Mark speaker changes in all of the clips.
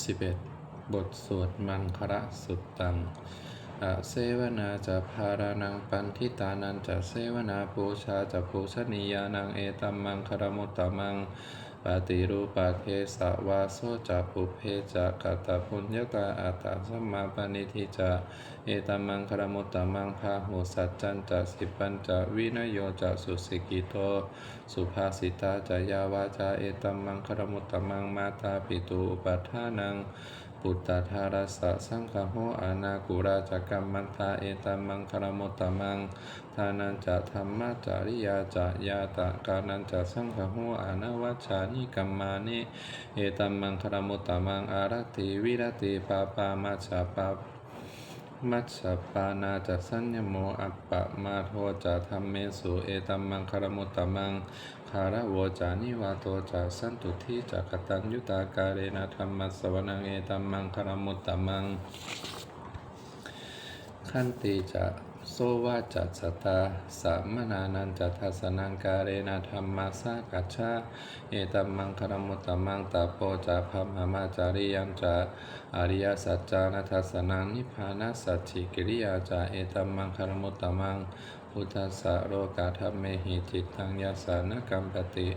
Speaker 1: 11 บทสวดมังคระสุตตังอเสวนาจะพารานังปันทิตานันจะเสวนาปูชาจะปูชนียานังเอตัมมังคารมุตตมัง ปฏิรูปะเคสวาโสจะภูเพจะกตพุญญกาอัตตาสัมมาปณิทิจะเอตัมมังคารมุตตมังพาหุสัจจันจะสิปัญจะวินโยจะสุสิกิโต สุภาสิตาจะยาวาจาเอตัมมังคารมุตตมังมาตาปิตูอุปัฏฐานัง ปุตตะธารสะสังฆโหอานากุราจกรรมมันทาเอตัมมังคารมุตตมังทานันจะธรรมะจาริยาจะยาตะกานันจะสังฆโหอานาวัชานิกัมมานิเอตัมมังคารมุตตมังอารติวิรติปาปามาชาปา มัชฌปานาจัสัญญโมอัปปะมาโทจะธรรมเมสุเอตัมมังคารมุตตมังคาระโวจานิวาโตจะสันตุทิจักตัญยุตาการเรนะธรรมสวนังเอตัมมังคารมุตตมัง ขันติจะ โซวาจัตสตาสามนานันจะทัสนังการเรนะธรรมาสากัจฉาเอตัมมังคารมุตตมังตาโปจะพัมหามาจาริยังจะอริยสัจจานัทสนังนิพพานาสัจฉิกิริยาจะเอตัมมังคารมุตตมังพุทธสะโรกาธรรมเมหิจิตตังยาสานกัมปติ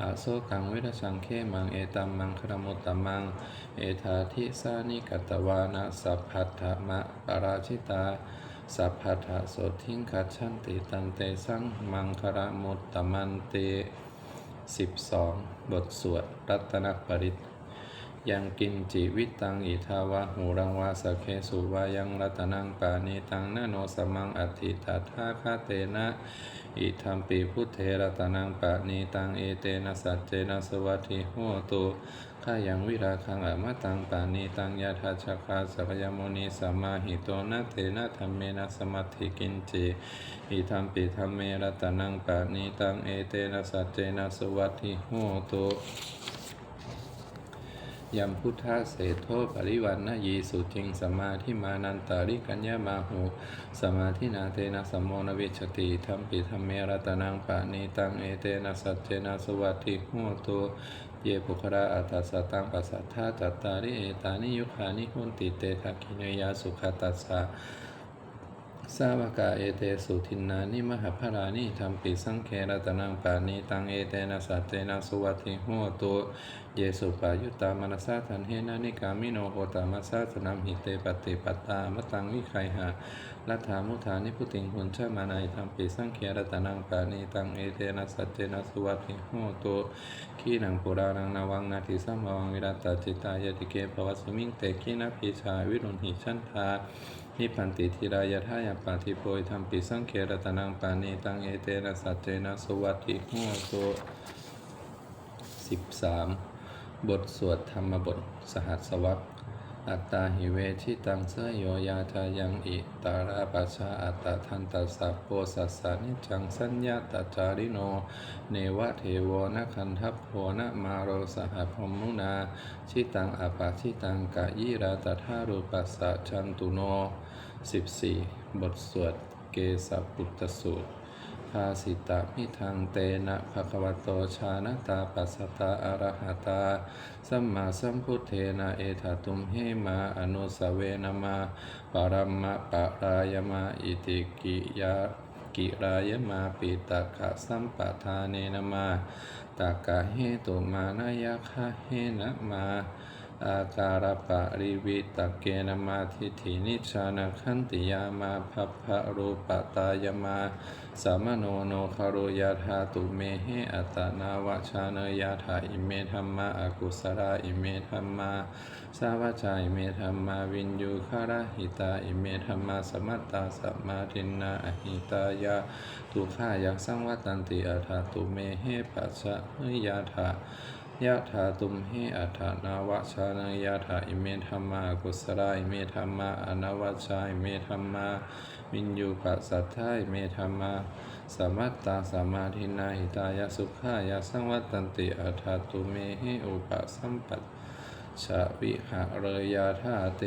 Speaker 1: อาโซกังวิรชังเคมังเอตัมมังครมุตตมัง เอธาทิสานิกตวานะสัพพัทธมะปราชิตา สัพพัทธโสทิงคัจฉันติตันเตสังมังคารมุตตมันเต12บสองบทสวดรัตนปริตยังกินจิวิตังอิทาวะหูรังวาสเคสุวายังรัตนังปานิตังนโนสมังอธิตัทาคาเตนะอิทัมปีพุทเทรัตนังปานิตังเอเตนะสัจเจนะสวัสทิโหตุ ข้ายังวิราคังอมตังปานิตังยาทาชคาสัพยมุนีสัมมาหิโตนะเตนะธรรมเมนะสมัติกินจิอิทัมปิธรรมเมรัตนังปานีตังเอเตนะสัจเจนะสวัสดิโหตุ ยัมพุทธะเศโทปริวันนะยีสุจิงสมาธิมานันตาริกัญญามาหูสมาธินาเตนะสัมโมนวิชติธรรมปิธรรมเมรตนังปะนีตังเอเตนะสัจเจนะสวัสดิโหตุเยปุคราอัตตสตังปัสสัทธาจัตตาริเอตานิยุคานิหุนติเตทักิเนยาสุขตัสสะ สาวกาเอเตสุทินนานิมหาภรานิธรรมปิสังเครตนังปานิตังเอเตนะสัตเตนะสุวัติโหตุเยสุปายุตามนัสสะทันเฮนานิกามิโนโหตามัสสะสนามหิเตปฏิปัตตามตังวิไคหา ลัทธามุธานิพุติงหุนชามานัยธรรมปิสังเครตนังปานิตังเอเตนะสัจเจนะสุวัติโหตุขีนังปุรานังนาวังนาทิสัมภวังวิรัตตจิตายติเกภวสมิงเตขีนาพิชาวิรุณหิชันทานิพันติธิรายทายาปาทิโพยธรรมปิสังเครตนังปานีตังเอเตนะสัจเจนะสวัสดิโหตุสิบสามบทสวดธรรมบทสหัสวรร อัตตาหิเวชิตังเสยโยยาทายังอิตาราปชาอัตตาทันตัสสะโพสัสสนิจังสัญญาตจาริโน เนวะเทโวนะคันทัพโพนะมาโรสหพรมุนา ชิตังอปาชิตังกะยิราตถารูปัสสะชันตุโน 14 บทสวดเกสปุตตสูตร ภาสิตามิทังเตนะภะคะวะโตชานตาปัสสตาอรหะตา สัมมาสัมพุทเทนะเอธาตุมเหมาอนุสเวนะมาปารัมมะปะรายมาอิติกิยากิรายมาปิตะขะสัมปทาเนนมาตากะเหตุมานายะคะเหนะมา อาการปะริวิตะเกณมาทิฏฐินิชานขันติยามาภัพพะรูปตายมาสามโนโนคารุยาธาตุเมเหอัตนาวชาเนยาธาอิเมธรรมาอากุสราอิเมธรรมาสาวจาอิเมธรรมาวินยูคาราหิตาอิเมธรรมาสมัตตาสัมมาทินนาอหิตายาทุขายักสังวัตันติอัฏฐาตุเมเหปัสสะเฮยาธา ยะถาตุมหิอัฏานาวชานังยะถาอิเมธรรมากุสราอิเมธรรมาอนาวชาอิเมธรรมาวินยูปัสสัทธาอิเมธรรมาสมัตตาสมาธินาหิตายะสุขายะสังวัตตันติอัฏฐาตุเมหิอุปสัมปัตชาวิหะเรยาธาเต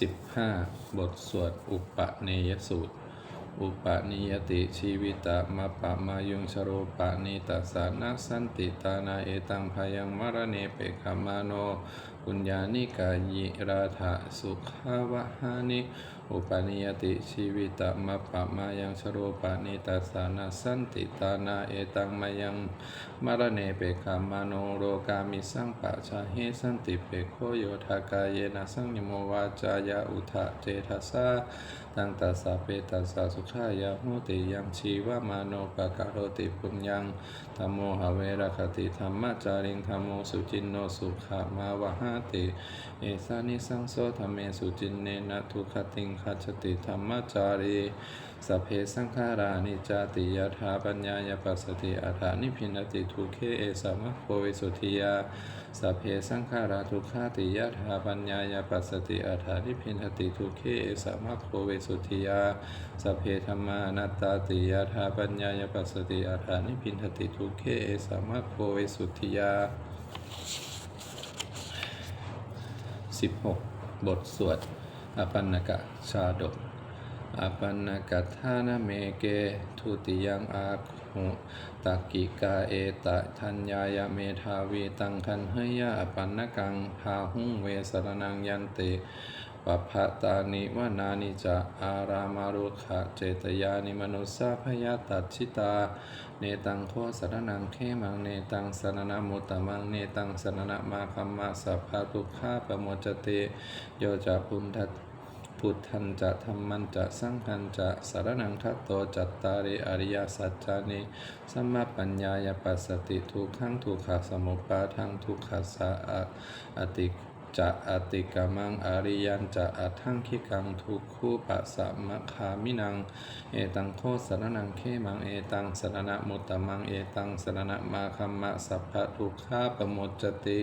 Speaker 1: 15 บทสวดอุปเนยสูตร อุปนิยติชีวิตะมาปะมายุงชโรปะนิตัสสานัสันติตานาเอตังพยังมรเนเปขมาโนปุญญานิกายิราธาสุขาวะหานิอุปนิยติชีวิตะมะปะมายังชโรปานิตัสสานาสันติตานาเอตังมายังมารเนเปคามาโนโรกามิสังปะชาเฮสันติเปโคโยทากายเยนะสังยโมวาจายาอุทะเจทัสสะตังตัสสะเปตัสสะสุขายาโหติยังชีวมาโนปะกะโรติปุญญังธัมโมหะเวรคติธรรมจาริงธัมโมสุจินโนสุขามาวหาติเอสานิสังโสธรรมเมสุจินเนนะทุกขติงคัจติธรรมจารีสัพเพสังขารานิจติยถาปัญญายปัสสติอาถานิพินติทุเคเอสามะโควิสุทิยาสัพเพสังขาราทุกขาติยถาปัญญายปัสสติอาถานิพินติทุเคเอสามะโควิสุทิยาสัพเพธรรมานัตตาติยถาปัญญายปัสสติอาถานิพินติทุเคเอสามะโควิสุทิยา 16 บทสวดอปันนกะชาดกอปันนกะทานะเมเกทุติยังอาหุตักกิกาเอตะทัญญายะเมทาวีตังคันเฮยะอปันนกังพาหุงเวสรนังยันติ ปัพพะตานิวนานิจะอารามารุขะเจตยานิมนุสสาพยาตัดชิตา เนตังโคสรนังเขมังเนตังสรณมุตตมังเนตังสรณมาคัมมาสัพพะทุกขาปโมจจติโยจะพุทธพุทธันจะธรรมันจะสังฆันจะสารนังทัตโตจัตตาริอริยสัจจานิสัมมาปัญญายปัสสติทุกขังทุกขสมุปาทังทุกขสะอะอติ จะอติกามังอริยันจะอัทังคิกังทุกคูปัสสะมะคามินัง เอตังโคสรนังเขมังเอตังสรณะมุตตมังเอตังสรณะมาคัมมะสัพพะทุกขาปโมจจติ